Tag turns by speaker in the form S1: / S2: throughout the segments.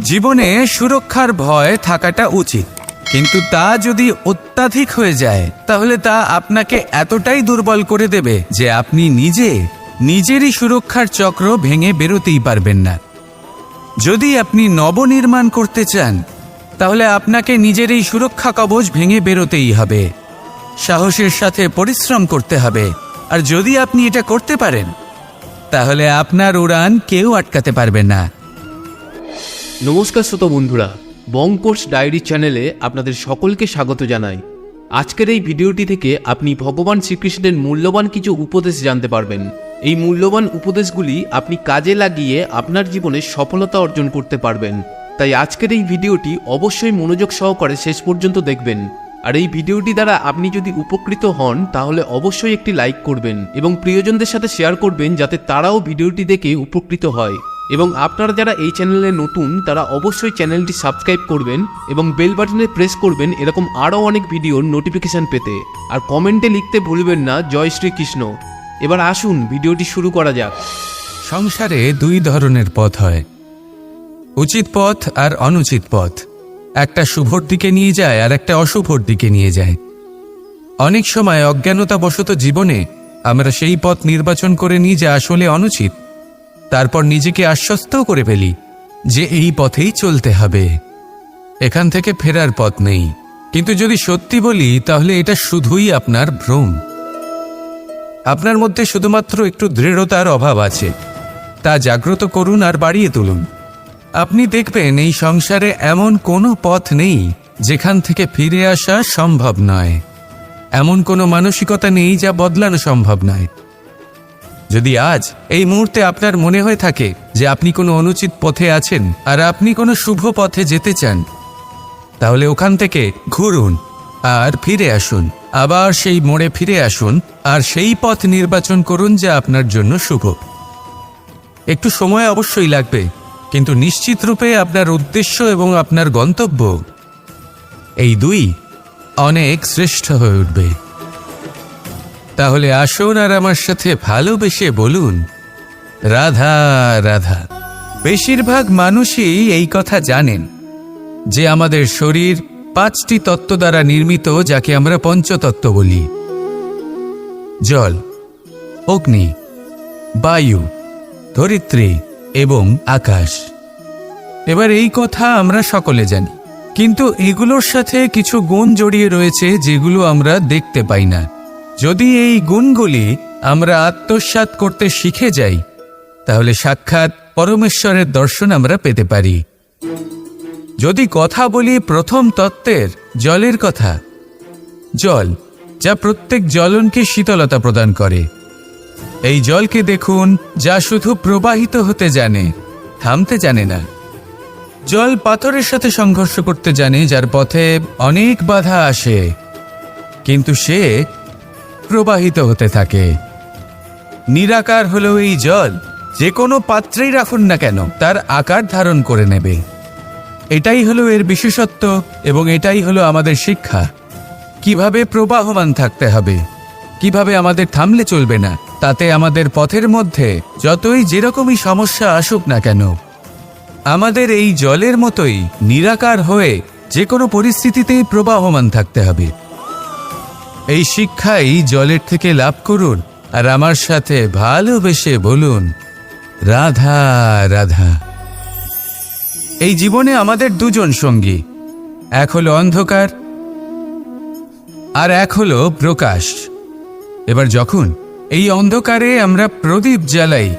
S1: জীবনে সুরক্ষার ভয় থাকাটা উচিত। কিন্তু তা যদি অত্যাধিক হয়ে যায়, তাহলে তা আপনাকে এতটাই দুর্বল করে দেবে যে আপনি নিজে, নিজেরই সুরক্ষার চক্র ভেঙে বেরোতেই পারবেন না। যদি আপনি নবনির্মাণ করতে চান, তাহলে আপনাকে নিজের এই সুরক্ষা কবচ ভেঙে বেরোতেই হবে। সাহসের সাথে পরিশ্রম করতে হবে। আর যদি আপনি এটা করতে পারেন, তাহলে আপনার উড়ান কেউ আটকাতে পারবে না।
S2: নমস্কার শ্রোত বন্ধুরা বঙ্কোর্স ডায়েরি চ্যানেলে আপনাদের সকলকে স্বাগত জানাই। আজকের এই ভিডিওটি থেকে আপনি ভগবান শ্রীকৃষ্ণের মূল্যবান কিছু উপদেশ জানতে পারবেন। এই মূল্যবান উপদেশগুলি আপনি কাজে লাগিয়ে আপনার জীবনে সফলতা অর্জন করতে পারবেন। তাই আজকের এই ভিডিওটি অবশ্যই মনোযোগ সহকারে শেষ পর্যন্ত দেখবেন। আর এই ভিডিওটি দ্বারা আপনি যদি উপকৃত হন, তাহলে অবশ্যই একটি লাইক করবেন এবং প্রিয়জনদের সাথে শেয়ার করবেন যাতে তারাও ভিডিওটি দেখে উপকৃত হয়। এবং আপনারা যারা এই চ্যানেলে নতুন, তারা অবশ্যই চ্যানেলটি সাবস্ক্রাইব করবেন এবং বেল বাটনে প্রেস করবেন এরকম আরও অনেক ভিডিওর নোটিফিকেশন পেতে। আর কমেন্টে লিখতে ভুলবেন না, জয় শ্রীকৃষ্ণ এবার আসুন, ভিডিওটি শুরু করা যাক।
S1: সংসারে দুই ধরনের পথ হয়। উচিত পথ আর অনুচিত পথ। একটা শুভর দিকে নিয়ে যায় আর একটা অশুভর দিকে নিয়ে যায়। অনেক সময় অজ্ঞানতা অজ্ঞানতাবশত জীবনে আমরা সেই পথ নির্বাচন করে নিই যা আসলে অনুচিত। তারপর নিজেকে আশ্বস্তও করে ফেলি যে এই পথেই চলতে হবে। এখান থেকে ফেরার পথ নেই। কিন্তু যদি সত্যি বলি, তাহলে এটা শুধুই আপনার ভ্রম। আপনার মধ্যে শুধুমাত্র একটু দৃঢ়তার অভাব আছে। তা জাগ্রত করুন আর বাড়িয়ে তুলুন। আপনি দেখবেন এই সংসারে এমন কোনো পথ নেই যেখান থেকে ফিরে আসা সম্ভব নয়। এমন কোনো মানসিকতা নেই যা বদলানো সম্ভব নয়। যদি আজ এই মুহূর্তে আপনার মনে হয়ে থাকে যে আপনি কোনো অনুচিত পথে আছেন আর আপনি কোনো শুভ পথে যেতে চান, তাহলে ওখান থেকে ঘুরুন আর ফিরে আসুন। আবার সেই মোড়ে ফিরে আসুন আর সেই পথ নির্বাচন করুন যা আপনার জন্য শুভ। একটু সময় অবশ্যই লাগবে। কিন্তু নিশ্চিত রূপে আপনার উদ্দেশ্য এবং আপনার গন্তব্য এই দুই অনেক শ্রেষ্ঠ হয়ে উঠবে। তাহলে আসুন আর আমার সাথে ভালোবেসে বলুন, রাধা রাধা। বেশিরভাগ মানুষই এই কথা জানেন যে আমাদের শরীর পাঁচটি তত্ত্ব দ্বারা নির্মিত যাকে আমরা পঞ্চতত্ত্ব বলি। জল, অগ্নি, বায়ু, ধরিত্রী এবং আকাশ। এবার এই কথা আমরা সকলে জানি, কিন্তু এগুলোর সাথে কিছু গুণ জড়িয়ে রয়েছে যেগুলো আমরা দেখতে পাই না। যদি এই গুণগুলি আমরা আত্মসাৎ করতে শিখে যাই, তাহলে সাক্ষাৎ পরমেশ্বরের দর্শন আমরা পেতে পারি। যদি কথা বলি প্রথম তত্ত্বের জলের কথা, জল, যা প্রত্যেক জ্বলনকে শীতলতা প্রদান করে এই জলকে দেখুন, যা শুধু প্রবাহিত হতে জানে, থামতে জানে না। জল পাথরের সাথে সংঘর্ষ করতে জানে, যার পথে অনেক বাধা আসে, কিন্তু সে প্রবাহিত হতে থাকে। নিরাকার হলো এই জল যে কোনো পাত্রেই রাখুন না কেন, তার আকার ধারণ করে নেবে। এটাই হলো এর বিশেষত্ব, এবং এটাই হলো আমাদের শিক্ষা। কীভাবে প্রবাহমান থাকতে হবে, কীভাবে আমাদের থামলে চলবে না তাতে আমাদের পথের মধ্যে যতই যেরকমই সমস্যা আসুক না কেন, আমাদের এই জলের মতোই নিরাকার হয়ে যে কোনো পরিস্থিতিতেই প্রবাহমান থাকতে হবে। এই শিক্ষাই জলের থেকে লাভ করুন আর আমার সাথে ভালোবেসে বলুন, রাধা রাধা। এই জীবনে আমাদের দুজন সঙ্গী, এক হলো অন্ধকার আর এক হলো প্রকাশ। এবার যখন এই অন্ধকারে আমরা প্রদীপ জ্বালাই।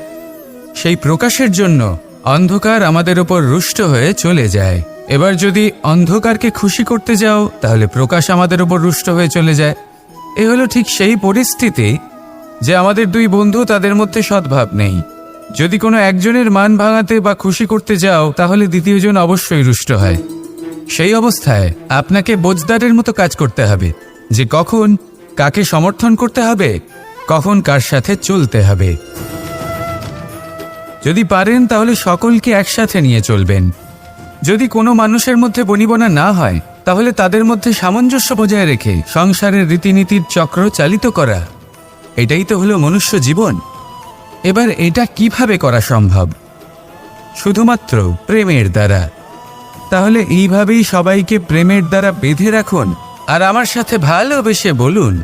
S1: সেই প্রকাশের জন্য অন্ধকার আমাদের ওপর রুষ্ট হয়ে চলে যায়। এবার যদি অন্ধকারকে খুশি করতে যাও, তাহলে প্রকাশ আমাদের ওপর রুষ্ট হয়ে চলে যায়। এ হলো ঠিক সেই পরিস্থিতি যে আমাদের দুই বন্ধু তাদের মধ্যে সদ্ভাব নেই। যদি কোনো একজনের মান ভাঙাতে বা খুশি করতে যাও, তাহলে দ্বিতীয়জন অবশ্যই রুষ্ট হয়। সেই অবস্থায় আপনাকে বোঝদারের মতো কাজ করতে হবে। যে কখন কাকে সমর্থন করতে হবে কখন কার সাথে চলতে হবে। যদি পারেন, তাহলে সকলকে একসাথে নিয়ে চলবেন। যদি কোনো মানুষের মধ্যে বনিবনা না হয়, তাহলে তাদের মধ্যে সামঞ্জস্য বজায় রেখে সংসারের রীতিনীতির চক্র চালিত করা। এটাই তো হলো মনুষ্য জীবন। এবার এটা কীভাবে করা সম্ভব? শুধুমাত্র প্রেমের দ্বারা। তাহলে এইভাবেই সবাইকে প্রেমের দ্বারা বেঁধে রাখুন, আর আমার সাথে ভালোবেসে বলুন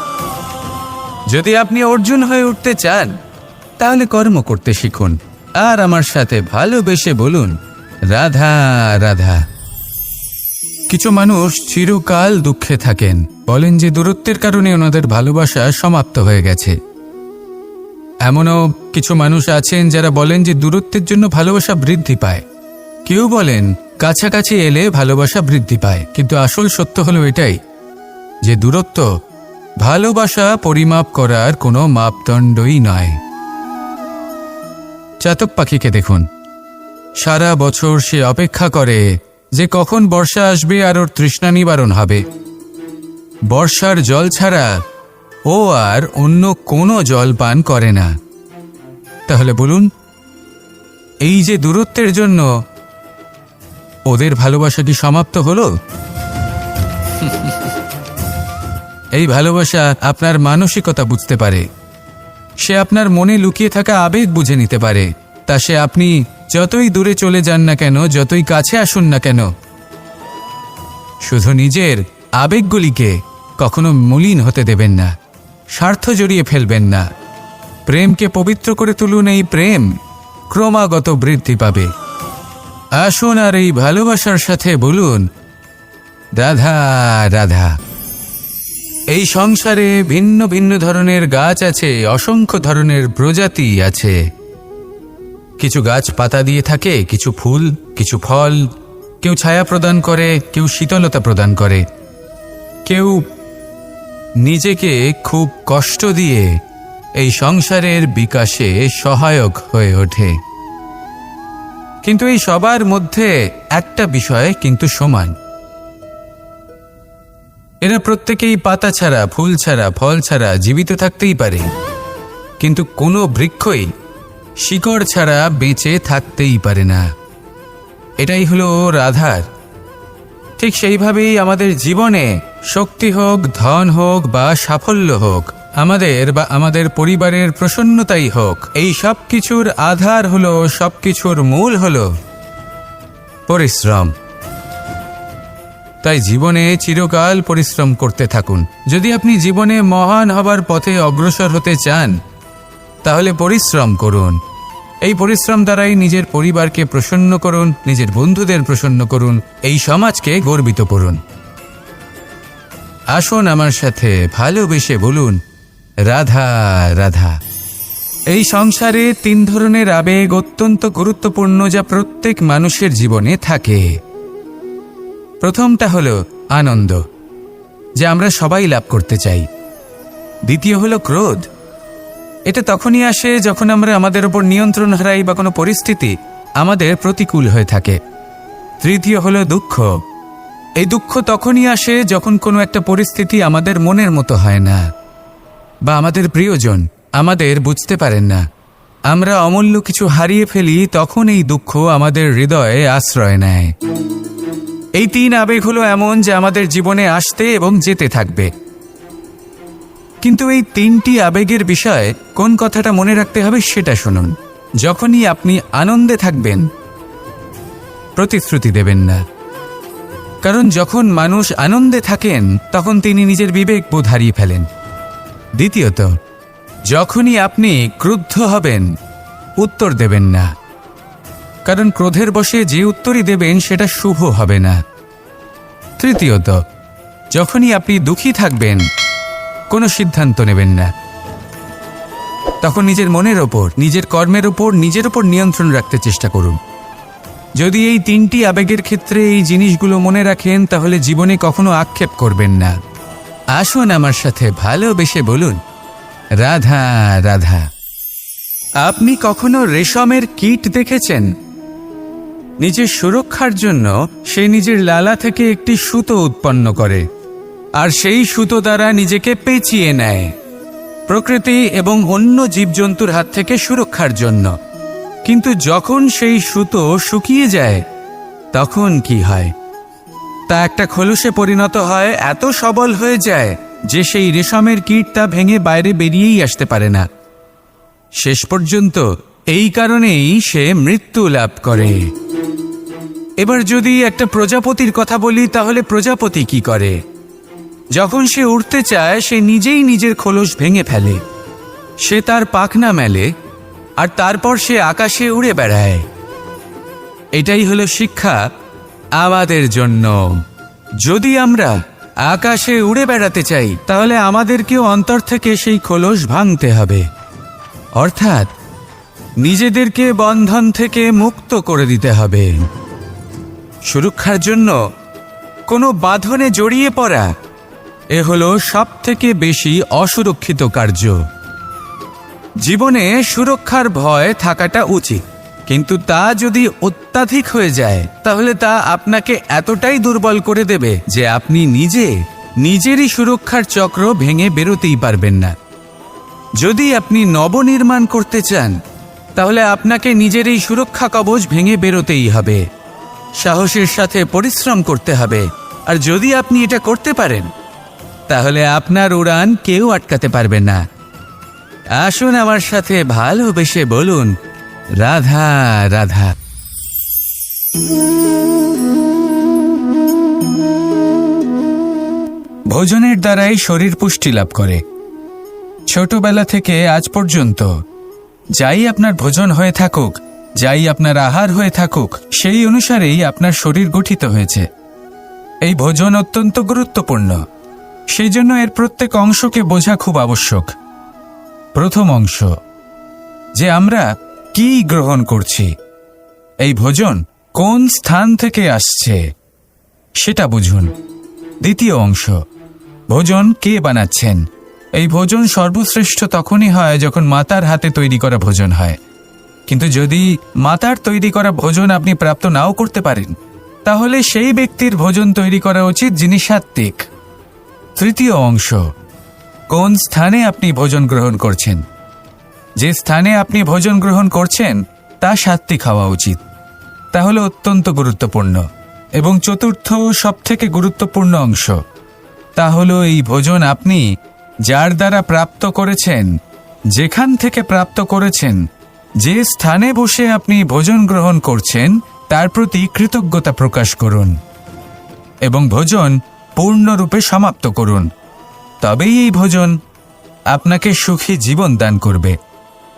S1: যদি আপনি অর্জুন হয়ে উঠতে চান, তাহলে কর্ম করতে শিখুন। আর আমার সাথে ভালোবেসে বলুন, রাধা রাধা। কিছু মানুষ চিরকাল দুঃখে থাকেন। বলেন যে দূরত্বের কারণে ওনাদের ভালোবাসা সমাপ্ত হয়ে গেছে। এমনও কিছু মানুষ আছেন যারা বলেন যে দূরত্বের জন্য ভালোবাসা বৃদ্ধি পায়। কেউ বলেন, কাছাকাছি এলে ভালোবাসা বৃদ্ধি পায়। কিন্তু আসল সত্য হলো এটাই, যে দূরত্ব ভালোবাসা পরিমাপ করার কোনো মাপদণ্ডই নয় চাতক পাখিকে দেখুন। সারা বছর সে অপেক্ষা করে যে কখন বর্ষা আসবে আর ওর তৃষ্ণা নিবারণ হবে। বর্ষার জল ছাড়া ও আর অন্য কোনো জল পান করে না। তাহলে বলুন, এই যে দূরত্বের জন্য ওদের ভালোবাসা কি সমাপ্ত হলো? এই ভালোবাসা আপনার মানসিকতা বুঝতে পারে। সে আপনার মনে লুকিয়ে থাকা আবেগ বুঝে নিতে পারে। তা সে আপনি যতই দূরে চলে যান না কেন, যতই কাছে আসুন না কেন, শুধু নিজের আবেগগুলিকে কখনো মলিন হতে দেবেন না, স্বার্থ জড়িয়ে ফেলবেন না। প্রেমকে পবিত্র করে তুলুন এই প্রেম, ক্রমাগত বৃদ্ধি পাবে। আসুন আর এই ভালোবাসার সাথে বলুন, রাধা রাধা। এই সংসারে ভিন্ন ভিন্ন ধরনের গাছ আছে, অসংখ্য ধরনের প্রজাতি আছে। কিছু গাছ পাতা দিয়ে থাকে, কিছু ফুল, কিছু ফল। কেউ ছায়া প্রদান করে, কেউ শীতলতা প্রদান করে। কেউ নিজেকে খুব কষ্ট দিয়ে এই সংসারের বিকাশে সহায়ক হয়ে ওঠে। কিন্তু এই সবার মধ্যে একটা বিষয় কিন্তু সমান। এরা প্রত্যেকেই পাতা ছাড়া, ফুল ছাড়া, ফল ছাড়া জীবিত থাকতেই পারে। কিন্তু কোনো বৃক্ষই শিকড় ছাড়া বেঁচে থাকতেই পারে না। এটাই হলো রাধার ঠিক সেইভাবেই আমাদের জীবনে শক্তি হোক, ধন হোক বা সাফল্য হোক, আমাদের বা আমাদের পরিবারের প্রসন্নতাই হোক, এই সব কিছুর আধার হলো সব কিছুর মূল হলো পরিশ্রম। তাই জীবনে চিরকাল পরিশ্রম করতে থাকুন। যদি আপনি জীবনে মহান হবার পথে অগ্রসর হতে চান, তাহলে পরিশ্রম করুন। এই পরিশ্রম দ্বারাই নিজের পরিবারকে প্রসন্ন করুন, নিজের বন্ধুদের প্রসন্ন করুন, এই সমাজকে গর্বিত করুন। আসুন আমার সাথে ভালোবেসে বলুন, রাধা রাধা। এই সংসারে তিন ধরনের আবেগ অত্যন্ত গুরুত্বপূর্ণ যা প্রত্যেক মানুষের জীবনে থাকে। প্রথমটা হলো আনন্দ, যে আমরা সবাই লাভ করতে চাই। দ্বিতীয় হলো ক্রোধ। এটা তখনই আসে যখন আমরা আমাদের ওপর নিয়ন্ত্রণ হারাই বা কোনো পরিস্থিতি আমাদের প্রতিকূল হয়ে থাকে। তৃতীয় হলো দুঃখ। এই দুঃখ তখনই আসে যখন কোনো একটা পরিস্থিতি আমাদের মনের মতো হয় না, বা আমাদের প্রিয়জন আমাদের বুঝতে পারেন না। আমরা অমূল্য কিছু হারিয়ে ফেলি, তখন এই দুঃখ আমাদের হৃদয়ে আশ্রয় নেয়। এই তিন আবেগ হলো এমন যে আমাদের জীবনে আসতে এবং যেতে থাকবে। কিন্তু এই তিনটি আবেগের বিষয়ে কোন কথাটা মনে রাখতে হবে সেটা শুনুন। যখনই আপনি আনন্দে থাকবেন, প্রতিশ্রুতি দেবেন না। কারণ যখন মানুষ আনন্দে থাকেন, তখন তিনি নিজের বিবেক বোধ হারিয়ে ফেলেন। দ্বিতীয়ত, যখনই আপনি ক্রুদ্ধ হবেন, উত্তর দেবেন না। কারণ ক্রোধের বসে যে উত্তরই দেবেন, সেটা শুভ হবে না। তৃতীয়ত, যখনই আপনি দুঃখী থাকবেন, কোনো সিদ্ধান্ত নেবেন না। তখন নিজের মনের ওপর, নিজের কর্মের ওপর, নিজের ওপর নিয়ন্ত্রণ রাখতে চেষ্টা করুন। যদি এই তিনটি আবেগের ক্ষেত্রে এই জিনিসগুলো মনে রাখেন, তাহলে জীবনে কখনো আক্ষেপ করবেন না। আসুন আমার সাথে ভালোবেসে বলুন, রাধা রাধা, আপনি কখনো রেশমের কীট দেখেছেন? নিজের সুরক্ষার জন্য সে নিজের লালা থেকে একটি সুতো উৎপন্ন করে, আর সেই সুতো দ্বারা নিজেকে পেঁচিয়ে নেয়। প্রকৃতি এবং অন্য জীবজন্তুর হাত থেকে সুরক্ষার জন্য। কিন্তু যখন সেই সুতো শুকিয়ে যায়, তখন কি হয়? তা একটা খোলসে পরিণত হয়, এত সবল হয়ে যায় যে সেই রেশমের কীট তা ভেঙে বাইরে বেরিয়েই আসতে পারে না। শেষ পর্যন্ত এই কারণেই সে মৃত্যু লাভ করে। এবার যদি একটা প্রজাপতির কথা বলি, তাহলে প্রজাপতি কি করে? যখন সে উঠতে চায়, সে নিজেই নিজের খোলস ভেঙে ফেলে। সে তার পাখনা মেলে, আর তারপর সে আকাশে উড়ে বেড়ায়। এটাই হলো শিক্ষা আমাদের জন্য। যদি আমরা আকাশে উড়ে বেড়াতে চাই, তাহলে আমাদেরকেও অন্তর থেকে সেই খোলস ভাঙতে হবে। অর্থাৎ নিজেদেরকে বন্ধন থেকে মুক্ত করে দিতে হবে। সুরক্ষার জন্য কোনো বাঁধনে জড়িয়ে পড়া, এ হলো সব থেকে বেশি অসুরক্ষিত কার্য। জীবনে সুরক্ষার ভয় থাকাটা উচিত, কিন্তু তা যদি অত্যাধিক হয়ে যায়, তাহলে তা আপনাকে এতটাই দুর্বল করে দেবে যে আপনি নিজে, নিজেরই সুরক্ষার চক্র ভেঙে বেরোতেই পারবেন না। যদি আপনি নবনির্মাণ করতে চান, তাহলে আপনাকে নিজের এই সুরক্ষা কবচ ভেঙে বেরোতেই হবে। সাহসের সাথে পরিশ্রম করতে হবে। আর যদি আপনি এটা করতে পারেন, তাহলে আপনার উড়ান কেউ আটকাতে পারবে না। আসুন আমার সাথে ভালোবেসে বলুন, রাধা রাধা। ভোজনের দ্বারাই শরীর পুষ্টি লাভ করে। ছোটবেলা থেকে আজ পর্যন্ত যাই আপনার ভোজন হয়ে থাকুক যাই আপনার আহার হয়ে থাকুক, সেই অনুসারেই আপনার শরীর গঠিত হয়েছে। এই ভোজন অত্যন্ত গুরুত্বপূর্ণ। সেই জন্য এর প্রত্যেক অংশকে বোঝা খুব আবশ্যক। প্রথম অংশ, যে আমরা কি গ্রহণ করছি? এই ভোজন কোন স্থান থেকে আসছে? সেটা বুঝুন। দ্বিতীয় অংশ, ভোজন কে বানাচ্ছেন? এই ভোজন সর্বশ্রেষ্ঠ তখনই হয় যখন মাতার হাতে তৈরি করা ভোজন হয়। কিন্তু যদি মাতার তৈরি করা ভোজন আপনি প্রাপ্ত নাও করতে পারেন, তাহলে সেই ব্যক্তির ভোজন তৈরি করা উচিত যিনি সাত্ত্বিক। তৃতীয় অংশ, কোন স্থানে আপনি ভোজন গ্রহণ করছেন? যে স্থানে আপনি ভোজন গ্রহণ করছেন, তা সাত্ত্বিক হওয়া উচিত। তাহলে অত্যন্ত গুরুত্বপূর্ণ এবং চতুর্থ সবথেকে গুরুত্বপূর্ণ অংশ। তা হলো এই ভোজন আপনি যার দ্বারা প্রাপ্ত করেছেন, যেখান থেকে প্রাপ্ত করেছেন যে স্থানে বসে আপনি ভোজন গ্রহণ করছেন, তার প্রতি কৃতজ্ঞতা প্রকাশ করুন এবং ভোজন পূর্ণরূপে সমাপ্ত করুন। তবেই এই ভোজন আপনাকে সুখী জীবন দান করবে,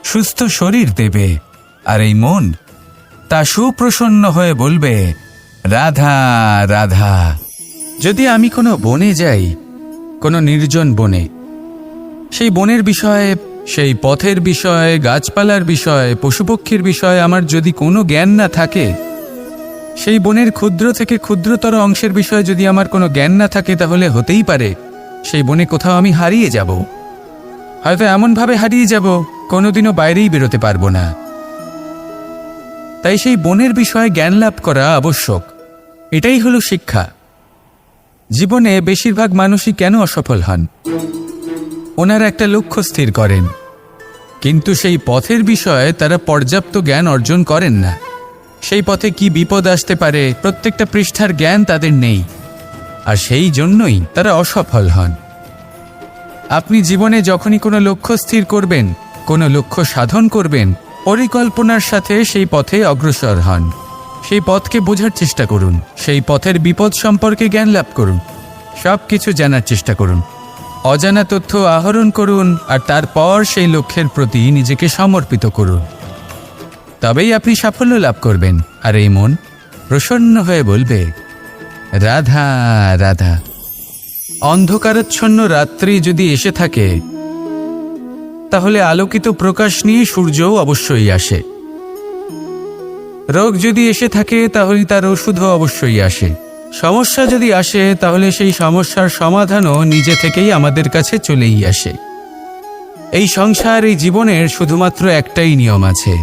S1: সুস্থ শরীর দেবে আর এই মন তা সুপ্রসন্ন হয়ে বলবে, রাধা রাধা। যদি আমি কোনো বনে যাই, কোনো নির্জন বনে, সেই বনের বিষয়ে সেই পথের বিষয়ে, গাছপালার বিষয়ে, পশুপক্ষীর বিষয়ে আমার যদি কোনো জ্ঞান না থাকে, সেই বনের ক্ষুদ্র থেকে ক্ষুদ্রতর অংশের বিষয়ে যদি আমার কোনো জ্ঞান না থাকে, তাহলে হতেই পারে, সেই বনে কোথাও আমি হারিয়ে যাব। হয়তো এমনভাবে হারিয়ে যাব, কোনোদিনও বাইরেই বেরোতে পারব না। তাই সেই বনের বিষয়ে জ্ঞান লাভ করা আবশ্যক। এটাই হলো শিক্ষা। জীবনে বেশিরভাগ মানুষই কেন অসফল হন? ওনারা একটা লক্ষ্য স্থির করেন। কিন্তু সেই পথের বিষয়ে তারা পর্যাপ্ত জ্ঞান অর্জন করেন না। সেই পথে কি বিপদ আসতে পারে, প্রত্যেকটা পৃষ্ঠার জ্ঞান তাদের নেই। আর সেই জন্যই তারা অসফল হন। আপনি জীবনে যখনই কোনো লক্ষ্য স্থির করবেন, কোনো লক্ষ্য সাধন করবেন, পরিকল্পনার সাথে সেই পথে অগ্রসর হন। সেই পথকে বোঝার চেষ্টা করুন, সেই পথের বিপদ সম্পর্কে জ্ঞান লাভ করুন সব কিছু জানার চেষ্টা করুন। অজানা তথ্য আহরণ করুন আর তারপর সেই লক্ষ্যের প্রতি নিজেকে সমর্পিত করুন। তবেই আপনি সাফল্য লাভ করবেন। আর এই মন প্রসন্ন হয়ে বলবে, রাধা রাধা, অন্ধকারাচ্ছন্ন রাত্রি যদি এসে থাকে, তাহলে আলোকিত প্রকাশ নিয়ে সূর্যও অবশ্যই আসে। রোগ যদি এসে থাকে, তাহলে তার ওষুধও অবশ্যই আসে। সমস্যা যদি আসে, তাহলে সেই সমস্যার সমাধানও নিজে থেকেই আমাদের কাছে চলেই আসে। এই সংসার, এই জীবনের শুধুমাত্র একটাই নিয়ম আছে।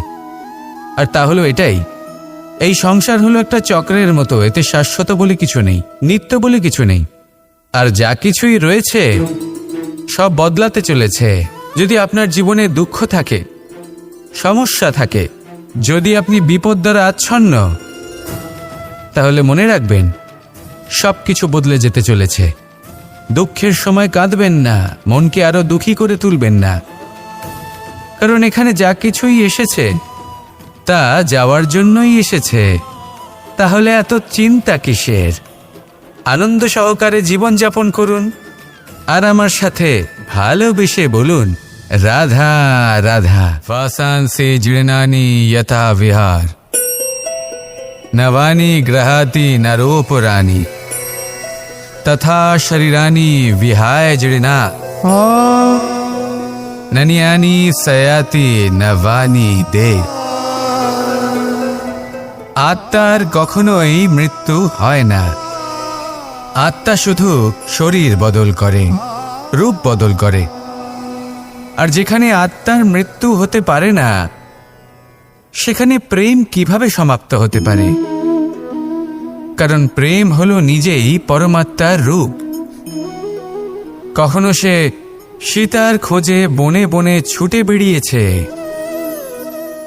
S1: আর তা হলো এটাই। এই সংসার হলো একটা চক্রের মতো, এতে শাশ্বত বলে কিছু নেই, নিত্য বলে কিছু নেই। আর যা কিছুই রয়েছে, সব বদলাতে চলেছে। যদি আপনার জীবনে দুঃখ থাকে, সমস্যা থাকে, যদি আপনি বিপদ দ্বারা আচ্ছন্ন, তাহলে মনে রাখবেন সব কিছু বদলে যেতে চলেছে। দুঃখের সময় কাঁদবেন না, মনকে আরও দুঃখী করে তুলবেন না। কারণ এখানে যা কিছুই এসেছে, তা যাওয়ার জন্যই এসেছে। তাহলে এত চিন্তা কিসের? আনন্দ সহকারে জীবনযাপন করুন, আর আমার সাথে ভালোবেসে বলুন, রাধা রাধা, ফাসান সে জিড়নানি যথা বিহার। নবানি গ্রহাতি নরোপরানি তথা শরীরানি বিহায় জিড়না ননিয়ানি সয়াতি নবানি দে আত্মার কখনোই মৃত্যু হয় না। আত্মা শুধু শরীর বদল করে রূপ বদল করে আর যেখানে আত্মার মৃত্যু হতে পারে না, সেখানে প্রেম কীভাবে সমাপ্ত হতে পারে? কারণ প্রেম হলো নিজেই পরমাত্মার রূপ। কখনো সে সীতার খোঁজে বনে বনে ছুটে বেরিয়েছে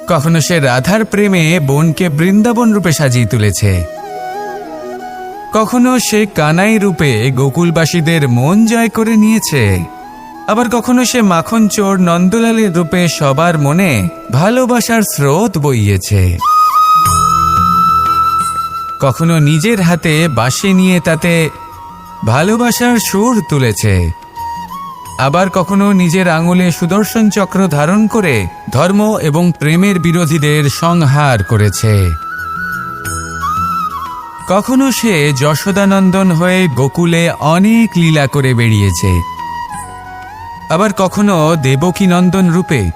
S1: কখনো সে রাধার প্রেমে বনকে বৃন্দাবন রূপে সাজিয়ে তুলেছে। কখনো সে কানাই রূপে গোকুলবাসীদের মন জয় করে নিয়েছে। আবার কখনো সে মাখন চোর নন্দলালের রূপে সবার মনে ভালোবাসার স্রোত বইয়েছে। কখনো নিজের হাতে বাঁশি নিয়ে তাতে ভালোবাসার সুর তুলেছে। আবার কখনো নিজের আঙুলে সুদর্শন চক্র ধারণ করে ধর্ম এবং প্রেমের বিরোধীদের সংহার করেছে। কখনো সে যশোদানন্দন হয়ে গোকুলে অনেক লীলা করে বেরিয়েছে আবার কখনো দেবকী নন্দন রূপে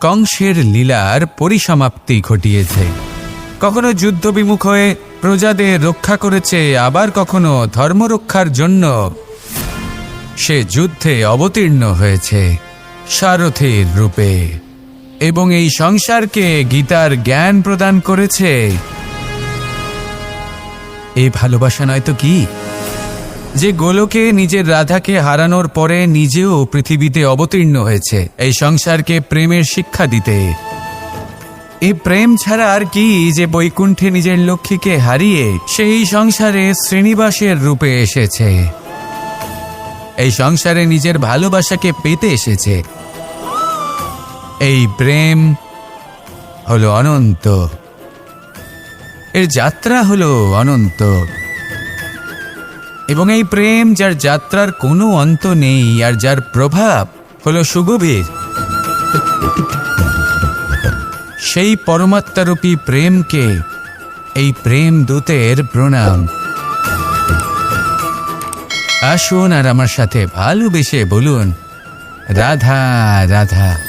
S1: কংসের লীলার পরিসমাপ্তি ঘটিয়েছে। কখনো যুদ্ধ বিমুখ হয়ে প্রজাদের রক্ষা করেছে, আবার কখনো ধর্ম রক্ষার জন্য। সে যুদ্ধে অবতীর্ণ হয়েছে সারথীর রূপে, এবং এই সংসারকে গীতার জ্ঞান প্রদান করেছে। এই ভালোবাসা নয় তো কি? যে গোলকে নিজের রাধাকে হারানোর পরে নিজেও পৃথিবীতে অবতীর্ণ হয়েছে, এই সংসারকে প্রেমের শিক্ষা দিতে। এই প্রেম ছাড়া আর কি যে বৈকুণ্ঠে নিজের লক্ষ্মীকে হারিয়ে সেই সংসারে শ্রীনিবাসের রূপে এসেছে। এই সংসারে নিজের ভালোবাসাকে পেতে এসেছে। এই প্রেম হলো অনন্ত। এর যাত্রা হলো অনন্ত। এবং এই প্রেম যার যাত্রার কোনো অন্ত নেই আর যার প্রভাব হলো সুগভীর। সেই পরমাত্মারূপী প্রেমকে, এই প্রেম দূতের প্রণাম। আসুন আর আমার সাথে ভালোবেসে বলুন, রাধা রাধা।